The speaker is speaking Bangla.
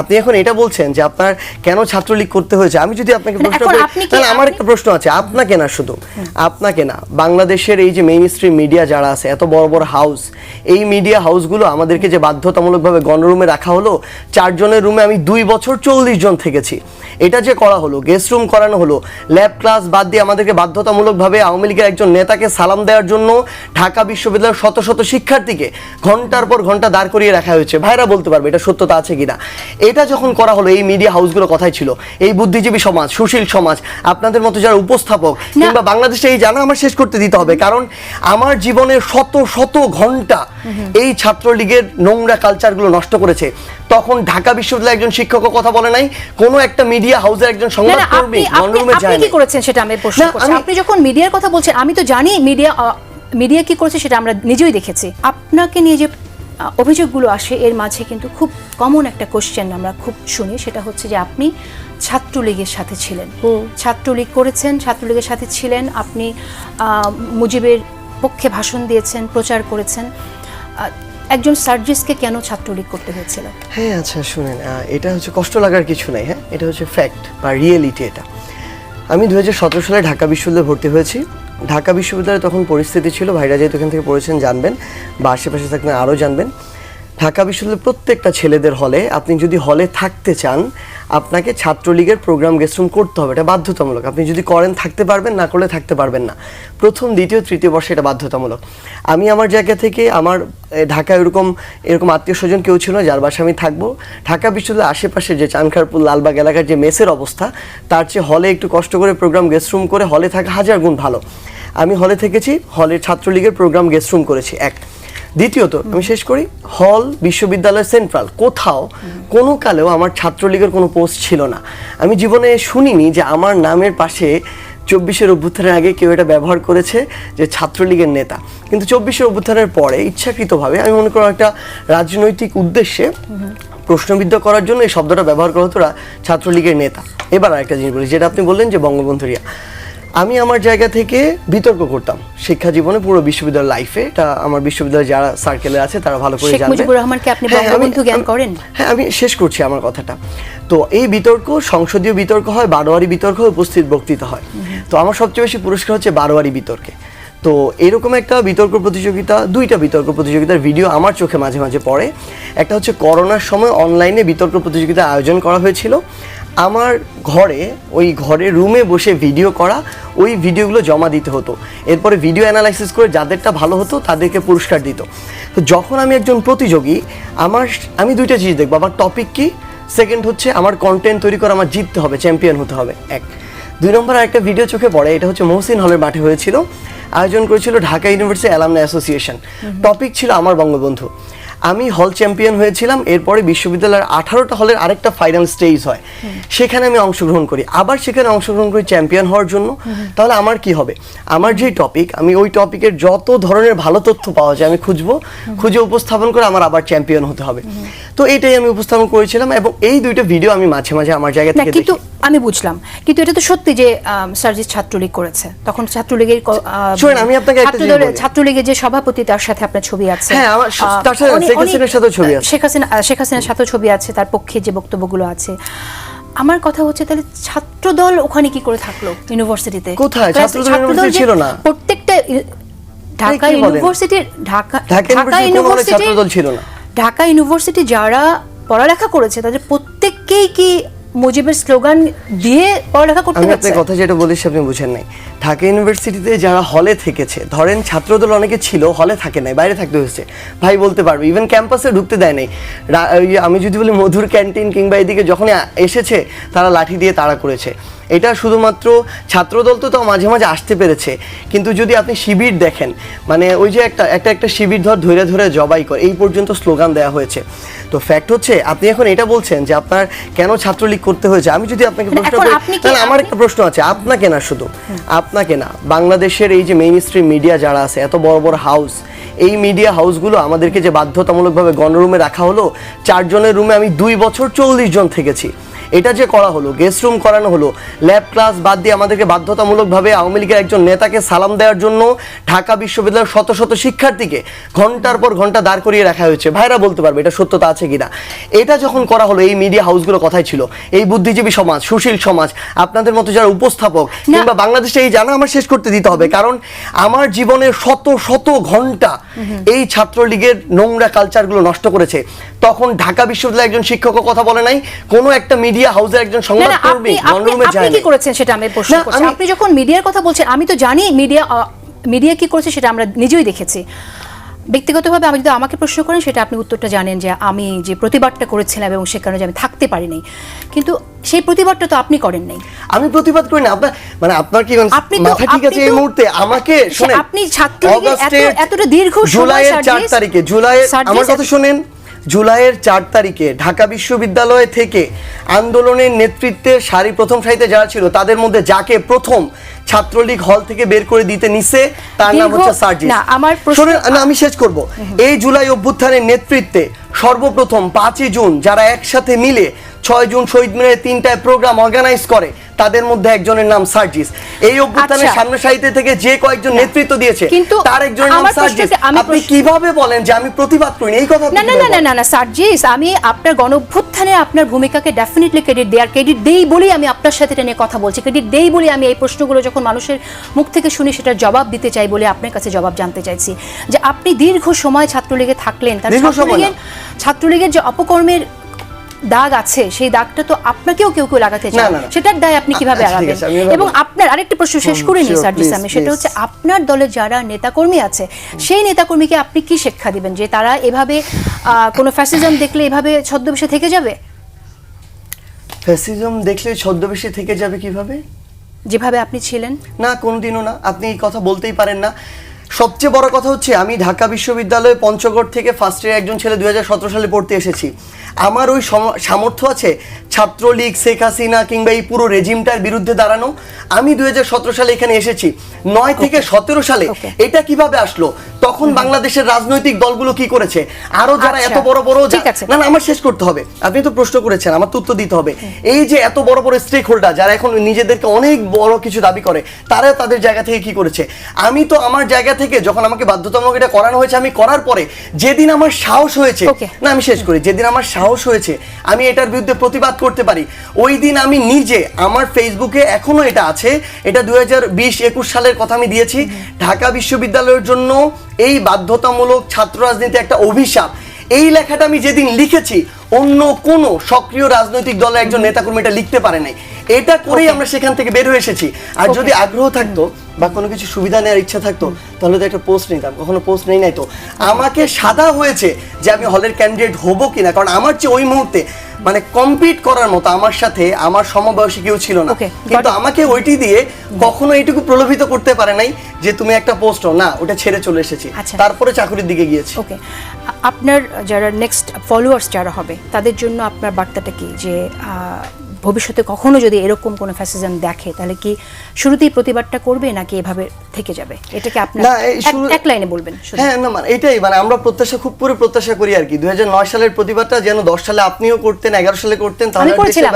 আপনি এখন এটা বলছেন যে আপনার কেন ছাত্রলীগ করতে হয়েছে? আমি যদি আপনাকে মানে প্রশ্ন করি তাহলে আমার একটা প্রশ্ন আছে। আপনাকে না শুধু আপনাকে না। বাংলাদেশের এই যে মেইন স্ট্রিম মিডিয়া যারা আছে এত বড় বড় হাউস এই মিডিয়া হাউসগুলো আমাদেরকে যে বাধ্যতামূলকভাবে গণরুমে রাখা হলো চারজনের রুমে আমি দুই বছর চল্লিশ জন থেকেছি। এটা যে করা হলো গেস্ট রুম করানো হলো ল্যাব ক্লাস বাদ দিয়ে আমাদেরকে বাধ্যতামূলকভাবে আওয়ামী লীগের একজন নেতাকে সালাম দেওয়ার জন্য ঢাকা বিশ্ববিদ্যালয়ের শত শত শিক্ষার্থীকে ঘণ্টার পর ঘণ্টা দাঁড় করিয়ে রাখা হয়েছে। ভাইরা বলতে পারবে এটা সত্যতা আছে কিনা। এটা যখন করা হলো এই মিডিয়া হাউসগুলো কথাই ছিল। এই বুদ্ধিজীবী সমাজ সুশীল সমাজ আপনাদের মতো যারা উপস্থাপক কিংবা বাংলাদেশে এই জানা আমার শেষ করতে দিতে হবে কারণ আমার জীবনের শত শত ঘণ্টা এই ছাত্রলীগের নোংরা কালচারগুলো নষ্ট করেছে। তখন ঢাকা বিশ্ববিদ্যালয়ের একজন শিক্ষকও কথা বলে নাই কোনো একটা মিডিয়া হাউসের একজন না, সংবাদ না, কর্মী আপনি আপনি গণরুমে আপনি যায় কি করেছেন সেটা আমি প্রশ্ন করছি। আপনি যখন মিডিয়ার কথা বলছেন আমি তো জানি মিডিয়া মিডিয়া কি করেছে সেটা আমরা নিজেই দেখেছি। আপনাকে নিয়ে যে অভিযোগগুলো আসে এর মাঝে কিন্তু খুব কমন একটা কোশ্চেন আমরা খুব শুনি সেটা হচ্ছে যে আপনি ছাত্রলীগের সাথে ছিলেন। ছাত্রলীগ করেছেন ছাত্রলীগের সাথে ছিলেন আপনি মুজিবের পক্ষে ভাষণ দিয়েছেন প্রচার করেছেন। একজন সার্জিসকে কেন ছাত্রলীগ করতে হয়েছিল? হ্যাঁ আচ্ছা শুনেন এটা হচ্ছে কষ্ট লাগার কিছু নাই হ্যাঁ? এটা হচ্ছে ফ্যাক্ট বা রিয়েলিটি এটা। আমি দু হাজার সতেরো সালে ঢাকা বিশ্ববিদ্যালয়ে ভর্তি হয়েছি। ঢাকা বিশ্ববিদ্যালয়ে তখন পরিস্থিতি ছিল, ভাইরা যেহেতু এখান থেকে পড়েছেন জানবেন, বা আশেপাশে থাকলে আরও জানবেন। ঢাকা বিশ্ববিদ্যালয়ের প্রত্যেকটা ছেলেদের হলে আপনি যদি হলে থাকতে চান, আপনাকে ছাত্রলীগের প্রোগ্রাম গেস্টরুম করতে হবে। এটা বাধ্যতামূলক। আপনি যদি করেন, থাকতে পারবেন, না করলে থাকতে পারবেন না। প্রথম, দ্বিতীয়, তৃতীয় বর্ষে এটা বাধ্যতামূলক। আমি আমার জায়গা থেকে আমার ঢাকা এরকম এরকম আত্মীয় স্বজন কেউ ছিল যার বাসায় আমি থাকব। ঢাকা বিশ্ববিদ্যালয়ের আশেপাশে যে চানখারপুর, লালবাগ এলাকার যে মেসের অবস্থা, তার চেয়ে হলে একটু কষ্ট করে প্রোগ্রাম গেস্টরুম করে হলে থাকা হাজার গুণ ভালো। আমি হলে থেকেছি হলের ছাত্রলীগের প্রোগ্রাম গেস্টরুম করেছি, এক। দ্বিতীয়ত, আমি শেষ করি, হল বিশ্ববিদ্যালয় সেন্ট্রাল, কোথাও, কোনো কালেও আমার ছাত্রলীগের কোনো পোস্ট ছিল না। আমি জীবনে শুনিনি যে আমার নামের পাশে চব্বিশের অভ্যুত্থানের আগে কেউ এটা ব্যবহার করেছে যে ছাত্রলীগের নেতা। কিন্তু চব্বিশের অভ্যুত্থানের পরে ইচ্ছাকৃতভাবে আমি মনে করি একটা রাজনৈতিক উদ্দেশ্যে প্রশ্নবিদ্ধ করার জন্য এই শব্দটা ব্যবহার করা হতো ছাত্রলীগের নেতা। এবার আরেকটা জিনিস বলি, যেটা আপনি বললেন যে বঙ্গবন্ধুরিয়া আমি আমার জায়গা থেকে বিতর্ক করতাম। শিক্ষা জীবনে পুরো বিশ্ববিদ্যালয় লাইফে এটা আমার বিশ্ববিদ্যালয়ে যারা সার্কেলে আছে তারা ভালো করে শেখ মুজিবুর রহমানকে আপনি হ্যাঁ, বঙ্গবন্ধু জ্ঞান করেন? হ্যাঁ আমি শেষ করছি আমার কথাটা। তো এই বিতর্ক সংসদীয় বিতর্ক হয় বারোয়ারি বিতর্ক উপস্থিত বক্তৃতা হয়। তো আমার সবচেয়ে বেশি পুরস্কার হচ্ছে বারোয়ারি বিতর্কে। তো এরকম একটা বিতর্ক প্রতিযোগিতা দুইটা বিতর্ক প্রতিযোগিতার ভিডিও আমার চোখে মাঝে মাঝে পড়ে। একটা হচ্ছে করোনার সময় অনলাইনে বিতর্ক প্রতিযোগিতা আয়োজন করা হয়েছিল। আমার ঘরে ওই ঘরে রুমে বসে ভিডিও করা ওই ভিডিওগুলো জমা দিতে হতো। এরপরে ভিডিও অ্যানালাইসিস করে যাদেরটা ভালো হতো তাদেরকে পুরস্কার দিত। তো যখন আমি একজন প্রতিযোগী আমার আমি দুইটা জিনিস দেখব। আমার টপিক কি? সেকেন্ড হচ্ছে আমার কন্টেন্ট তৈরি করে আমার জিততে হবে চ্যাম্পিয়ন হতে হবে। এক। দুই নম্বর একটা ভিডিও চোখে পড়ে এটা হচ্ছে মহসিন হলের মাঠে হয়েছিল। আয়োজন করেছিল Dhaka university alumni association topic ছিল আমার বঙ্গবন্ধু। আমি হল চ্যাম্পিয়ন হয়েছিলাম এরপরে বিশ্ববিদ্যালয়ের আঠারোটা হলের আরেকটা ফাইনাল স্টেজ হয়। সেখানে আমি অংশগ্রহণ করি। আবার সেখানে অংশগ্রহণ করি চ্যাম্পিয়ন হওয়ার জন্য। তাহলে আমার কি হবে? আমার যে টপিক আমি ওই টপিকের যত ধরনের ভালো তথ্য পাওয়া যায় আমি খুঁজবো। খুঁজে উপস্থাপন করে আমার আবার চ্যাম্পিয়ন হতে হবে। তো এটাই আমি উপস্থাপন করেছিলাম এবং এই দুইটা ভিডিও আমি মাঝে মাঝে আমার জায়গা থেকে কিন্তু আমি বুঝলাম কিন্তু এটা তো সত্যি যে সার্জিস ছাত্রলীগ করেছে তখন ছাত্রলীগের শোনেন, আমি আপনাকে একটা। ছাত্রলীগের যে সভাপতি তার সাথে আপনার ছবি আছে হ্যাঁ, আমার তার সাথে শেখ হাসিনার সাথেও ছবি আছে। শেখ হাসিনা শেখ হাসিনার সাথেও ছবি আছে তার পক্ষে যে বক্তব্যগুলো আছে আমার কথা হচ্ছে তাহলে ছাত্রদল ওখানে কি করে থাকল ইউনিভার্সিটিতে কোথায়? প্রায় ছাত্রদল ইউনিভার্সিটি ছিল না। প্রত্যেকটা ঢাকা? ইউনিভার্সিটির ঢাকা ঢাকা ইউনিভার্সিটির কোনো হলে ছাত্রদল ছিল না। ঢাকা ইউনিভার্সিটি যারা পড়ালেখা করেছে তাদের প্রত্যেককেই কি মুজিবের স্লোগান দিয়ে পড়ালেখা করতে আমি হচ্ছে আপনার কথা যেটা বলেছি আপনি বুঝেন নাই। ঢাকা ইউনিভার্সিটিতে যারা হলে থেকেছে ধরেন ছাত্রদল অনেকে ছিল হলে থাকে নাই বাইরে থাকতে হয়েছে। ভাই বলতে পারবে ইভেন ক্যাম্পাসে ঢুকতে দেয় নাই। রা- ওই যে আমি যদি বলি মধুর ক্যান্টিন কিংবা এদিকে যখন এসেছে তারা লাঠি দিয়ে তাড়া করেছে। এটা শুধুমাত্র ছাত্রদল তো তাও মাঝে মাঝে আসতে পেরেছে। কিন্তু যদি আপনি শিবির দেখেন মানে ওই যে একটা একটা একটা শিবির ধর ধরে ধরে জবাই করে এই পর্যন্ত স্লোগান দেওয়া হয়েছে। তো ফ্যাক্ট হচ্ছে আপনি এখন এটা বলছেন যে আপনার কেন ছাত্রলীগ করতে হয়েছে? আমি যদি আপনাকে প্রশ্ন করি তাহলে আমার একটা প্রশ্ন আছে আপনাকে না শুধু আপনাকে না বাংলাদেশের এই যে মেইন স্ট্রিম মিডিয়া যারা আছে এত বড় বড় হাউস এই মিডিয়া হাউসগুলো আমাদেরকে যে বাধ্যতামূলকভাবে গণরুমে রাখা হলো চারজনের রুমে আমি দুই বছর চল্লিশ জন থেকেছি। এটা যে করা হলো গেস্ট রুম করানো হলো ল্যাব ক্লাস বাদ দিয়ে আমাদেরকে বাধ্যতামূলকভাবে আওয়ামী লীগের একজন নেতাকে সালাম দেওয়ার জন্য ঢাকা বিশ্ববিদ্যালয়ের শত শত শিক্ষার্থীকে ঘণ্টার পর ঘণ্টা দাঁড় করিয়ে রাখা হয়েছে। ভাইরা বলতে পারবে এটা সত্যতা আছে কিনা। এটা যখন করা হলো এই মিডিয়া হাউসগুলো কথাই ছিল। এই বুদ্ধিজীবী সমাজ সুশীল সমাজ আপনাদের মতো যারা উপস্থাপক কিংবা বাংলাদেশে এই জানা আমার শেষ করতে দিতে হবে। কারণ আমার জীবনের শত শত ঘণ্টা এই ছাত্রলীগের নোংরা কালচারগুলো নষ্ট করেছে। তখন ঢাকা বিশ্ববিদ্যালয়ের একজন শিক্ষকও কথা বলে নাই। কোনো একটা মিডিয়া হাউসের একজন কর্মী আপনি কি করেছেন সেটা আমি প্রশ্ন করছি। আপনি যখন মিডিয়ার কথা বলছেন আমি তো জানি মিডিয়া মিডিয়া কি করেছে সেটা আমরা নিজেই দেখেছি। ব্যক্তিগতভাবে আমি যদি আমাকে প্রশ্ন করেন সেটা আপনি উত্তরটা জানেন যে আমি যে প্রতিবাদটা করেছিলাম এবং সে কারণে যে আমি থাকতে পারিনি। কিন্তু সেই প্রতিবাদটা তো আপনি করেন নাই। আমি প্রতিবাদ করি না। আপনার মানে আপনার কি আপনি মাথা ঠিক আছে এই মুহূর্তে? আমাকে শুনেন আপনি অগাস্টের এতটা দীর্ঘ জুলাইয়ের চার তারিখে জুলাইয়ের আমার কথা শুনেন। জুলাইয়ের চার তারিখে ঢাকা বিশ্ববিদ্যালয় থেকে আন্দোলনের নেতৃত্বে সারি প্রথম সারিতে যারা ছিল তাদের মধ্যে যাকে প্রথম ছাত্রলীগ হল থেকে বের করে দিতে নিছে তার নাম হচ্ছে সার্জিস। না, আমার না আমি শেষ করব। এই জুলাই অভ্যুত্থানের নেতৃত্বে সর্বপ্রথম পাঁচই জুন যারা একসাথে মিলে ছয় জুন শহীদ মিনারে তিনটায় প্রোগ্রাম অর্গানাইজ করে তাদের মধ্যে একজনের নাম সার্জিস। এই অভ্যুত্থানের আচ্ছা। সামনে সারিতে থেকে যে কয়েকজন নেতৃত্ব দিয়েছে কিন্তু তার একজনের নাম সার্জিস। আপনি কীভাবে বলেন যে আমি প্রতিবাদ করিনি? এই কথা না না না না না না সার্জিস আমি আপনার গণঅভ্যুত্থানে আপনার ভূমিকাকে ডেফিনেটলি ক্রেডিট দেই আর ক্রেডিট দেই বলেই আমি আপনার সাথে এটা নিয়ে কথা বলছি। ক্রেডিট দেই বলে আমি এই প্রশ্নগুলো যখন মানুষের মুখ থেকে শুনি সেটার জবাব দিতে চাই বলে আপনার কাছে জবাব জানতে চাইছি। যে আপনি দীর্ঘ সময় ছাত্রলীগে থাকলেন তার। ছাত্রলীগের ছাত্রলীগের যে অপকর্মের দাগ আছে সেই দাগটা তো আপনাকেও কেউ কেউ লাগাতে চায়। সেটার দায় আপনি কীভাবে আচ্ছা, এড়াবেন এভাবে এবং আপনার আরেকটি প্রশ্ন শেষ করে নিই সার্জিস আমি সেটা হচ্ছে আপনার দলের যারা নেতাকর্মী আছে সেই নেতাকর্মীকে আপনি কি শিক্ষা দিবেন? যে তারা এভাবে কোনো ফ্যাসিজম দেখলে এভাবে ছদ্মবেশে থেকে যাবে? ফ্যাসিজম দেখলে ছদ্মবেশে থেকে যাবে কীভাবে? যেভাবে আপনি ছিলেন? না কোনোদিনও না। আপনি এই কথা বলতেই পারেন না। সবচেয়ে বড় কথা হচ্ছে আমি ঢাকা বিশ্ববিদ্যালয়ে পঞ্চগড় থেকে ফার্স্ট ইয়ার একজন ছেলে দুই সালে পড়তে এসেছি। আমার ওই সামর্থ্য আছে ছাত্রলীগ শেখ হাসিনা কিংবা এই পুরো রেজিমটার বিরুদ্ধে দাঁড়ানো। আমি দুই সালে এখানে এসেছি। নয় থেকে সতেরো সালে এটা কীভাবে আসলো? তখন বাংলাদেশের রাজনৈতিক দলগুলো কি করেছে? আরও যারা আচ্ছা, এত বড় বড়। না না আমার শেষ করতে হবে। আপনি তো প্রশ্ন করেছেন আমার তো উত্তর দিতে হবে। এই যে এত বড় বড় স্টেক হোল্ডার যারা এখন নিজেদেরকে অনেক বড় কিছু দাবি করে তারা তাদের জায়গা থেকে কি করেছে? আমি তো আমার জায়গা থেকে যখন আমাকে বাধ্যতামূলক এটা করানো হয়েছে আমি করার পরে যেদিন আমার সাহস হয়েছে না আমি শেষ করি যেদিন আমার সাহস হয়েছে আমি এটার বিরুদ্ধে প্রতিবাদ করতে পারি ওই দিন আমি নিজে আমার ফেসবুকে এখনও এটা আছে এটা দুই হাজার বিশ একুশ সালের কথা আমি দিয়েছি ঢাকা বিশ্ববিদ্যালয়ের জন্য এই বাধ্যতামূলক ছাত্র রাজনীতি একটা অভিশাপ। এই লেখাটা আমি যেদিন লিখেছি অন্য কোনো সক্রিয় রাজনৈতিক দলের একজন নেতাকর্মী এটা লিখতে পারে নাই। এটা করেই আমরা সেখান থেকে বের হয়ে এসেছি। আর যদি আগ্রহ থাকতো বা কোনো কিছু সুবিধা নেওয়ার ইচ্ছা থাকতো তাহলে তো একটা পোস্ট নিতাম। কখনো পোস্ট নেই নাই তো। আমাকে সাদা হয়েছে যে আমি হলের ক্যান্ডিডেট হব কিনা কারণ আমার চেয়ে ওই মুহূর্তে মানে কম্পিট করার মতো আমার সাথে আমার সমবয়সী কেউ ছিল না। কিন্তু আমাকে ওইটি দিয়ে কখনো এইটুকু প্রলোভিত করতে পারে নাই যে তুমি একটা পোস্ট না ওটা ছেড়ে চলে এসেছি। আচ্ছা। তারপরে চাকরির দিকে গিয়েছি। ওকে আপনার যারা নেক্সট ফলোয়ার্স যারা হবে তাদের জন্য আপনার বার্তাটা কি? যে ভবিষ্যতে কখনো যদি এরকম কোনো ফ্যাসিজম দেখে তাহলে কি শুরুতেই প্রতিবাদটা করবে নাকি এভাবে থেকে যাবে? এটাকে আপনার এক- লাইনে বলবেন হ্যাঁ না মানে এটাই মানে আমরা প্রত্যাশা খুব করে প্রত্যাশা করি আর কি। দুই হাজার নয় সালের প্রতিবাদটা যেন দশ সালে আপনিও করতেন এগারো সালে করতেন তাহলে করেছিলাম।